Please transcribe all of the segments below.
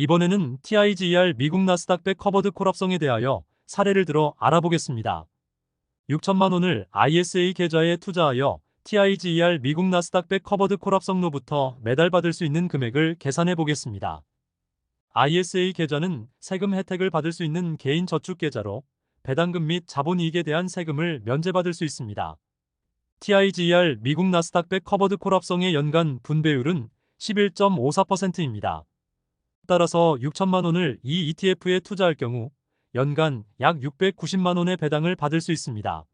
이번에는 TIGR 미국 나스닥백 커버드 콜합성에 대하여 사례를 들어 알아보겠습니다. 6천만 원을 ISA 계좌에 투자하여 TIGR 미국 나스닥백 커버드 콜합성로부터 매달 받을 수 있는 금액을 계산해 보겠습니다. ISA 계좌는 세금 혜택을 받을 수 있는 개인 저축 계좌로 배당금 및 자본이익에 대한 세금을 면제받을 수 있습니다. TIGR 미국 나스닥백 커버드 콜합성의 연간 분배율은 11.54%입니다. 따라서 6천만 원을 이 ETF에 투자할 경우 연간 약 690만 원의 배당을 받을 수 있습니다.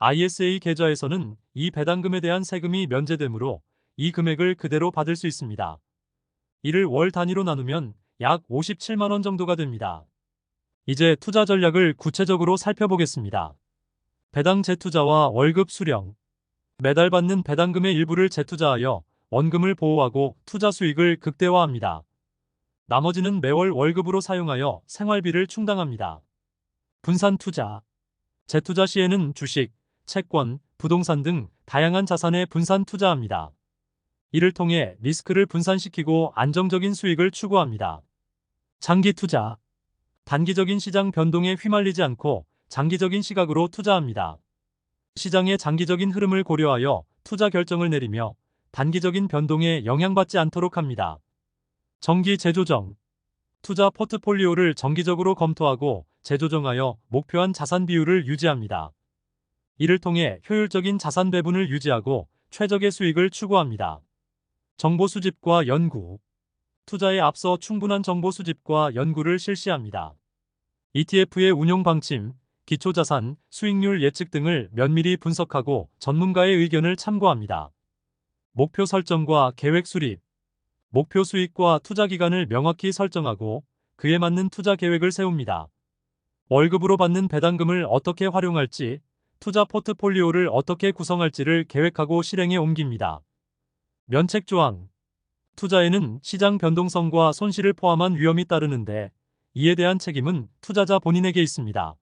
ISA 계좌에서는 이 배당금에 대한 세금이 면제되므로 이 금액을 그대로 받을 수 있습니다. 이를 월 단위로 나누면 약 57만 원 정도가 됩니다. 이제 투자 전략을 구체적으로 살펴보겠습니다. 배당 재투자와 월급 수령. 매달 받는 배당금의 일부를 재투자하여 원금을 보호하고 투자 수익을 극대화합니다. 나머지는 매월 월급으로 사용하여 생활비를 충당합니다. 분산 투자. 재투자 시에는 주식, 채권, 부동산 등 다양한 자산에 분산 투자합니다. 이를 통해 리스크를 분산시키고 안정적인 수익을 추구합니다. 장기 투자. 단기적인 시장 변동에 휘말리지 않고 장기적인 시각으로 투자합니다. 시장의 장기적인 흐름을 고려하여 투자 결정을 내리며 단기적인 변동에 영향받지 않도록 합니다. 정기 재조정. 투자 포트폴리오를 정기적으로 검토하고 재조정하여 목표한 자산 비율을 유지합니다. 이를 통해 효율적인 자산 배분을 유지하고 최적의 수익을 추구합니다. 정보 수집과 연구. 투자에 앞서 충분한 정보 수집과 연구를 실시합니다. ETF의 운용 방침, 기초자산, 수익률 예측 등을 면밀히 분석하고 전문가의 의견을 참고합니다. 목표 설정과 계획 수립. 목표 수익과 투자 기간을 명확히 설정하고 그에 맞는 투자 계획을 세웁니다. 월급으로 받는 배당금을 어떻게 활용할지, 투자 포트폴리오를 어떻게 구성할지를 계획하고 실행에 옮깁니다. 면책 조항. 투자에는 시장 변동성과 손실을 포함한 위험이 따르는데 이에 대한 책임은 투자자 본인에게 있습니다.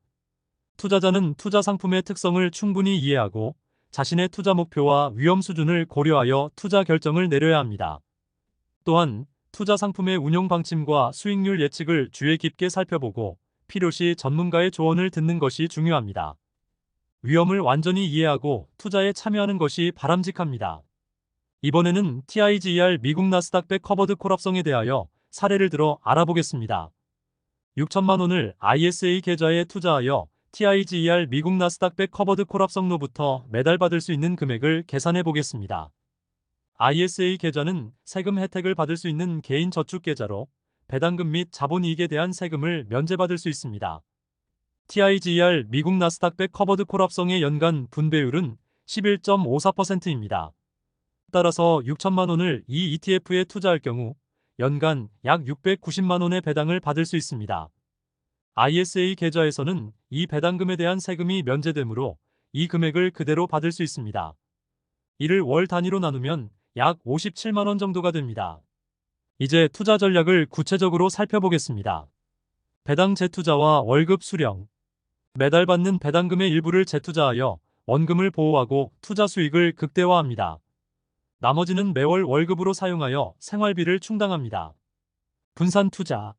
투자자는 투자 상품의 특성을 충분히 이해하고 자신의 투자 목표와 위험 수준을 고려하여 투자 결정을 내려야 합니다. 또한 투자 상품의 운용 방침과 수익률 예측을 주의 깊게 살펴보고 필요시 전문가의 조언을 듣는 것이 중요합니다. 위험을 완전히 이해하고 투자에 참여하는 것이 바람직합니다. 이번에는 TIGR 미국 나스닥 백 커버드 콜합성에 대하여 사례를 들어 알아보겠습니다. 6천만 원을 ISA 계좌에 투자하여 TIGR 미국 나스닥 백 커버드 콜합성로부터 매달 받을 수 있는 금액을 계산해 보겠습니다. ISA 계좌는 세금 혜택을 받을 수 있는 개인 저축 계좌로 배당금 및 자본이익에 대한 세금을 면제받을 수 있습니다. TIGR 미국 나스닥백 커버드 콜합성의 연간 분배율은 11.54%입니다. 따라서 6천만 원을 이 ETF에 투자할 경우 연간 약 690만 원의 배당을 받을 수 있습니다. ISA 계좌에서는 이 배당금에 대한 세금이 면제되므로 이 금액을 그대로 받을 수 있습니다. 이를 월 단위로 나누면 약 57만 원 정도가 됩니다. 이제 투자 전략을 구체적으로 살펴보겠습니다. 배당 재투자와 월급 수령. 매달 받는 배당금의 일부를 재투자하여 원금을 보호하고 투자 수익을 극대화합니다. 나머지는 매월 월급으로 사용하여 생활비를 충당합니다. 분산 투자.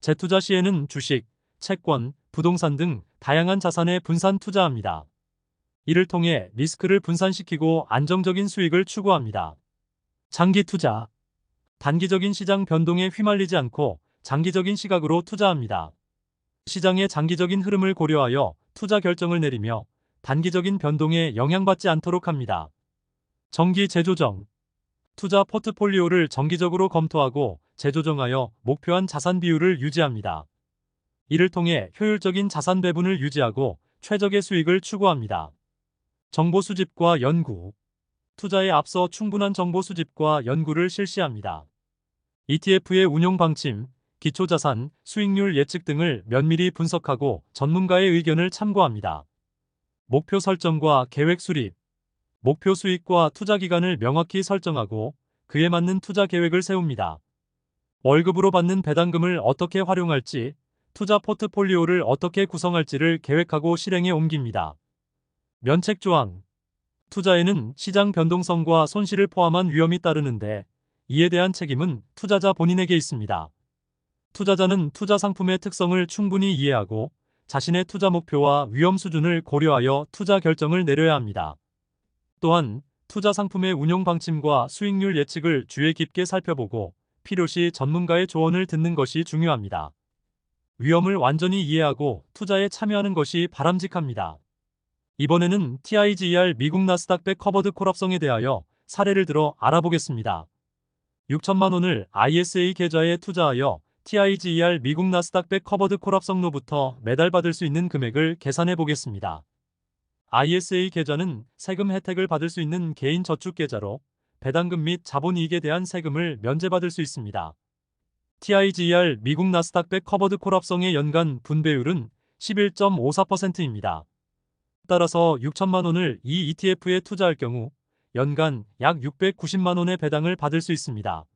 재투자 시에는 주식, 채권, 부동산 등 다양한 자산에 분산 투자합니다. 이를 통해 리스크를 분산시키고 안정적인 수익을 추구합니다. 장기 투자. 단기적인 시장 변동에 휘말리지 않고 장기적인 시각으로 투자합니다. 시장의 장기적인 흐름을 고려하여 투자 결정을 내리며 단기적인 변동에 영향받지 않도록 합니다. 정기 재조정. 투자 포트폴리오를 정기적으로 검토하고 재조정하여 목표한 자산 비율을 유지합니다. 이를 통해 효율적인 자산 배분을 유지하고 최적의 수익을 추구합니다. 정보 수집과 연구. 투자에 앞서 충분한 정보 수집과 연구를 실시합니다. ETF의 운용 방침, 기초자산, 수익률 예측 등을 면밀히 분석하고 전문가의 의견을 참고합니다. 목표 설정과 계획 수립. 목표 수익과 투자 기간을 명확히 설정하고 그에 맞는 투자 계획을 세웁니다. 월급으로 받는 배당금을 어떻게 활용할지, 투자 포트폴리오를 어떻게 구성할지를 계획하고 실행에 옮깁니다. 면책 조항. 투자에는 시장 변동성과 손실을 포함한 위험이 따르는데 이에 대한 책임은 투자자 본인에게 있습니다. 투자자는 투자 상품의 특성을 충분히 이해하고 자신의 투자 목표와 위험 수준을 고려하여 투자 결정을 내려야 합니다. 또한 투자 상품의 운용 방침과 수익률 예측을 주의 깊게 살펴보고 필요시 전문가의 조언을 듣는 것이 중요합니다. 위험을 완전히 이해하고 투자에 참여하는 것이 바람직합니다. 이번에는 TIGR 미국 나스닥 백 커버드 콜합성에 대하여 사례를 들어 알아보겠습니다. 6천만 원을 ISA 계좌에 투자하여 TIGR 미국 나스닥 백 커버드 콜합성로부터 매달 받을 수 있는 금액을 계산해 보겠습니다. ISA 계좌는 세금 혜택을 받을 수 있는 개인 저축 계좌로 배당금 및 자본이익에 대한 세금을 면제받을 수 있습니다. TIGR 미국 나스닥 백 커버드 콜합성의 연간 분배율은 11.54%입니다. 따라서 6천만 원을 이 ETF에 투자할 경우 연간 약 690만 원의 배당을 받을 수 있습니다.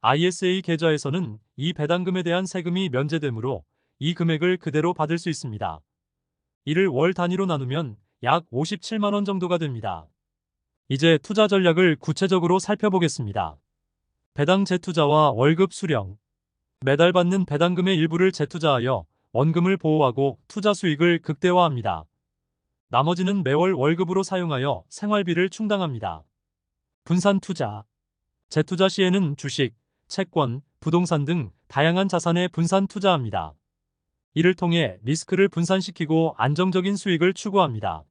ISA 계좌에서는 이 배당금에 대한 세금이 면제되므로 이 금액을 그대로 받을 수 있습니다. 이를 월 단위로 나누면 약 57만 원 정도가 됩니다. 이제 투자 전략을 구체적으로 살펴보겠습니다. 배당 재투자와 월급 수령. 매달 받는 배당금의 일부를 재투자하여 원금을 보호하고 투자 수익을 극대화합니다. 나머지는 매월 월급으로 사용하여 생활비를 충당합니다. 분산 투자. 재투자 시에는 주식, 채권, 부동산 등 다양한 자산에 분산 투자합니다. 이를 통해 리스크를 분산시키고 안정적인 수익을 추구합니다.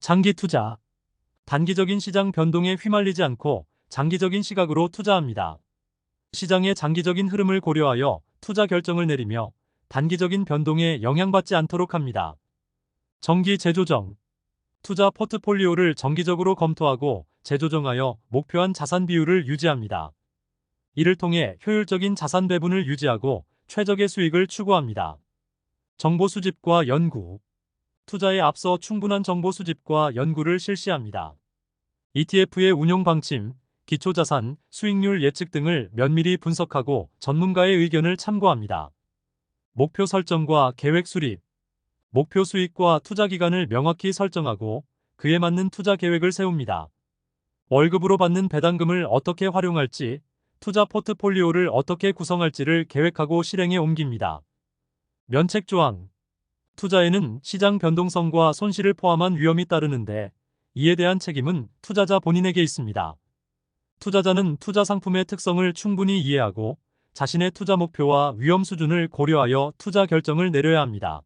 장기 투자. 단기적인 시장 변동에 휘말리지 않고 장기적인 시각으로 투자합니다. 시장의 장기적인 흐름을 고려하여 투자 결정을 내리며 단기적인 변동에 영향받지 않도록 합니다. 정기 재조정. 투자 포트폴리오를 정기적으로 검토하고 재조정하여 목표한 자산 비율을 유지합니다. 이를 통해 효율적인 자산 배분을 유지하고 최적의 수익을 추구합니다. 정보 수집과 연구. 투자에 앞서 충분한 정보 수집과 연구를 실시합니다. ETF의 운용 방침, 기초자산, 수익률 예측 등을 면밀히 분석하고 전문가의 의견을 참고합니다. 목표 설정과 계획 수립. 목표 수익과 투자 기간을 명확히 설정하고 그에 맞는 투자 계획을 세웁니다. 월급으로 받는 배당금을 어떻게 활용할지, 투자 포트폴리오를 어떻게 구성할지를 계획하고 실행에 옮깁니다. 면책 조항. 투자에는 시장 변동성과 손실을 포함한 위험이 따르는데 이에 대한 책임은 투자자 본인에게 있습니다. 투자자는 투자 상품의 특성을 충분히 이해하고 자신의 투자 목표와 위험 수준을 고려하여 투자 결정을 내려야 합니다.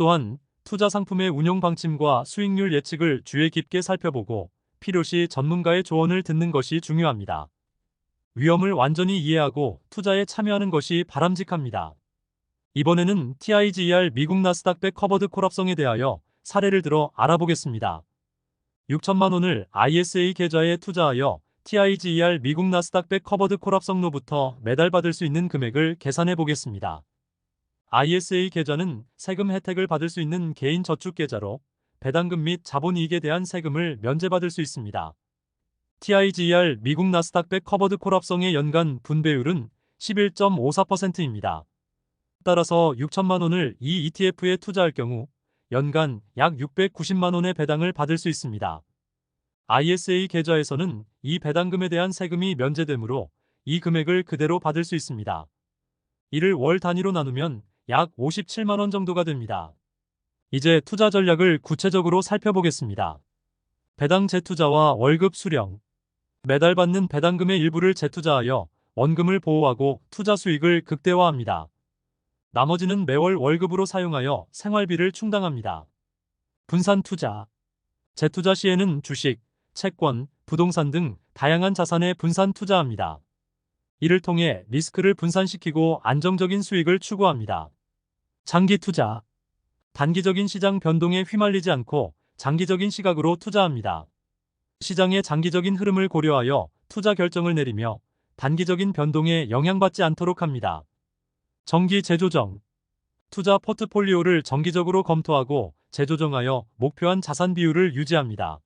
또한 투자 상품의 운용 방침과 수익률 예측을 주의 깊게 살펴보고 필요시 전문가의 조언을 듣는 것이 중요합니다. 위험을 완전히 이해하고 투자에 참여하는 것이 바람직합니다. 이번에는 TIGR 미국 나스닥 백 커버드 콜합성에 대하여 사례를 들어 알아보겠습니다. 6천만 원을 ISA 계좌에 투자하여 TIGR 미국 나스닥 백 커버드 콜합성로부터 매달 받을 수 있는 금액을 계산해 보겠습니다. ISA 계좌는 세금 혜택을 받을 수 있는 개인 저축 계좌로 배당금 및 자본이익에 대한 세금을 면제받을 수 있습니다. TIGR 미국 나스닥 백 커버드 콜합성의 연간 분배율은 11.54%입니다. 따라서 6천만 원을 이 ETF에 투자할 경우 연간 약 690만 원의 배당을 받을 수 있습니다. ISA 계좌에서는 이 배당금에 대한 세금이 면제되므로 이 금액을 그대로 받을 수 있습니다. 이를 월 단위로 나누면 약 57만 원 정도가 됩니다. 이제 투자 전략을 구체적으로 살펴보겠습니다. 배당 재투자와 월급 수령. 매달 받는 배당금의 일부를 재투자하여 원금을 보호하고 투자 수익을 극대화합니다. 나머지는 매월 월급으로 사용하여 생활비를 충당합니다. 분산 투자. 재투자 시에는 주식, 채권, 부동산 등 다양한 자산에 분산 투자합니다. 이를 통해 리스크를 분산시키고 안정적인 수익을 추구합니다. 장기 투자. 단기적인 시장 변동에 휘말리지 않고 장기적인 시각으로 투자합니다. 시장의 장기적인 흐름을 고려하여 투자 결정을 내리며 단기적인 변동에 영향받지 않도록 합니다. 정기 재조정. 투자 포트폴리오를 정기적으로 검토하고 재조정하여 목표한 자산 비율을 유지합니다.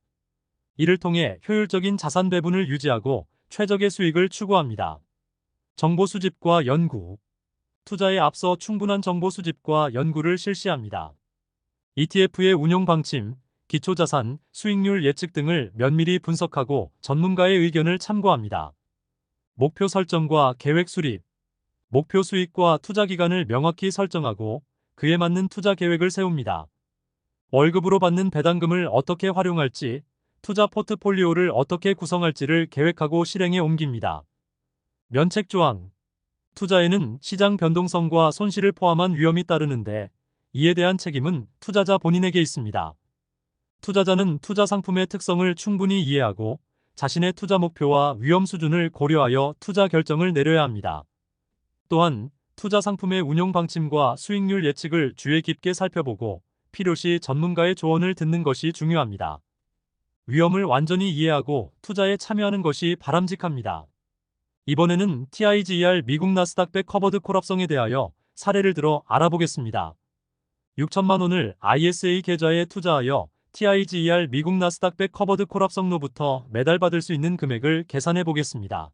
이를 통해 효율적인 자산 배분을 유지하고 최적의 수익을 추구합니다. 정보 수집과 연구. 투자에 앞서 충분한 정보 수집과 연구를 실시합니다. ETF의 운용 방침, 기초자산, 수익률 예측 등을 면밀히 분석하고 전문가의 의견을 참고합니다. 목표 설정과 계획 수립. 목표 수익과 투자 기간을 명확히 설정하고 그에 맞는 투자 계획을 세웁니다. 월급으로 받는 배당금을 어떻게 활용할지, 투자 포트폴리오를 어떻게 구성할지를 계획하고 실행에 옮깁니다. 면책 조항. 투자에는 시장 변동성과 손실을 포함한 위험이 따르는데 이에 대한 책임은 투자자 본인에게 있습니다. 투자자는 투자 상품의 특성을 충분히 이해하고 자신의 투자 목표와 위험 수준을 고려하여 투자 결정을 내려야 합니다. 또한 투자 상품의 운용 방침과 수익률 예측을 주의 깊게 살펴보고 필요시 전문가의 조언을 듣는 것이 중요합니다. 위험을 완전히 이해하고 투자에 참여하는 것이 바람직합니다. 이번에는 TIGR 미국 나스닥 백 커버드 콜합성에 대하여 사례를 들어 알아보겠습니다. 6천만 원을 ISA 계좌에 투자하여 TIGR 미국 나스닥 백 커버드 콜합성로부터 매달 받을 수 있는 금액을 계산해 보겠습니다.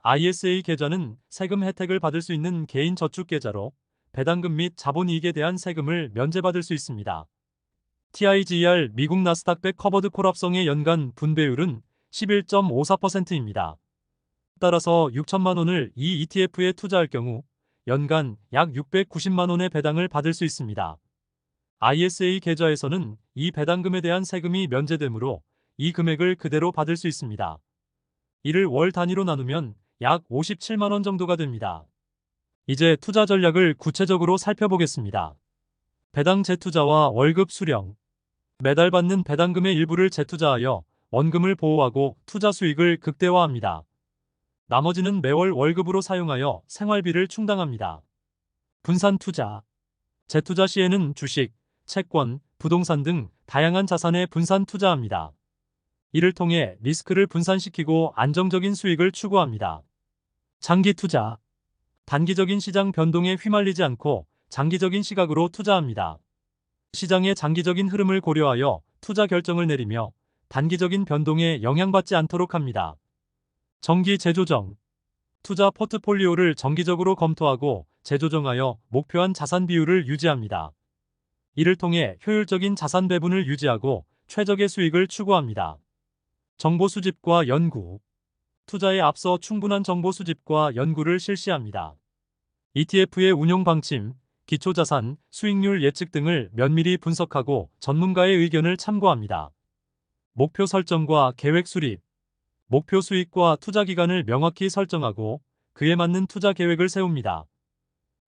ISA 계좌는 세금 혜택을 받을 수 있는 개인 저축 계좌로 배당금 및 자본이익에 대한 세금을 면제받을 수 있습니다. TIGR 미국 나스닥 백 커버드 콜합성의 연간 분배율은 11.54%입니다. 따라서 6천만 원을 이 ETF에 투자할 경우 연간 약 690만 원의 배당을 받을 수 있습니다. ISA 계좌에서는 이 배당금에 대한 세금이 면제되므로 이 금액을 그대로 받을 수 있습니다. 이를 월 단위로 나누면 약 57만 원 정도가 됩니다. 이제 투자 전략을 구체적으로 살펴보겠습니다. 배당 재투자와 월급 수령. 매달 받는 배당금의 일부를 재투자하여 원금을 보호하고 투자 수익을 극대화합니다. 나머지는 매월 월급으로 사용하여 생활비를 충당합니다. 분산 투자. 재투자 시에는 주식, 채권, 부동산 등 다양한 자산에 분산 투자합니다. 이를 통해 리스크를 분산시키고 안정적인 수익을 추구합니다. 장기 투자. 단기적인 시장 변동에 휘말리지 않고 장기적인 시각으로 투자합니다. 시장의 장기적인 흐름을 고려하여 투자 결정을 내리며 단기적인 변동에 영향받지 않도록 합니다. 정기 재조정. 투자 포트폴리오를 정기적으로 검토하고 재조정하여 목표한 자산 비율을 유지합니다. 이를 통해 효율적인 자산 배분을 유지하고 최적의 수익을 추구합니다. 정보 수집과 연구. 투자에 앞서 충분한 정보 수집과 연구를 실시합니다. ETF의 운용 방침, 기초자산, 수익률 예측 등을 면밀히 분석하고 전문가의 의견을 참고합니다. 목표 설정과 계획 수립. 목표 수익과 투자 기간을 명확히 설정하고 그에 맞는 투자 계획을 세웁니다.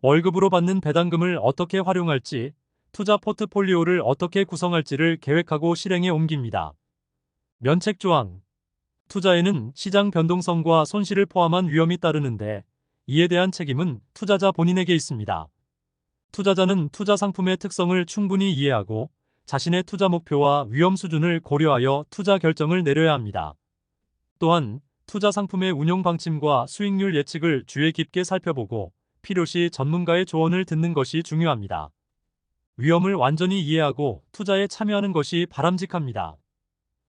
월급으로 받는 배당금을 어떻게 활용할지, 투자 포트폴리오를 어떻게 구성할지를 계획하고 실행에 옮깁니다. 면책 조항. 투자에는 시장 변동성과 손실을 포함한 위험이 따르는데 이에 대한 책임은 투자자 본인에게 있습니다. 투자자는 투자 상품의 특성을 충분히 이해하고 자신의 투자 목표와 위험 수준을 고려하여 투자 결정을 내려야 합니다. 또한 투자 상품의 운용 방침과 수익률 예측을 주의 깊게 살펴보고 필요시 전문가의 조언을 듣는 것이 중요합니다. 위험을 완전히 이해하고 투자에 참여하는 것이 바람직합니다.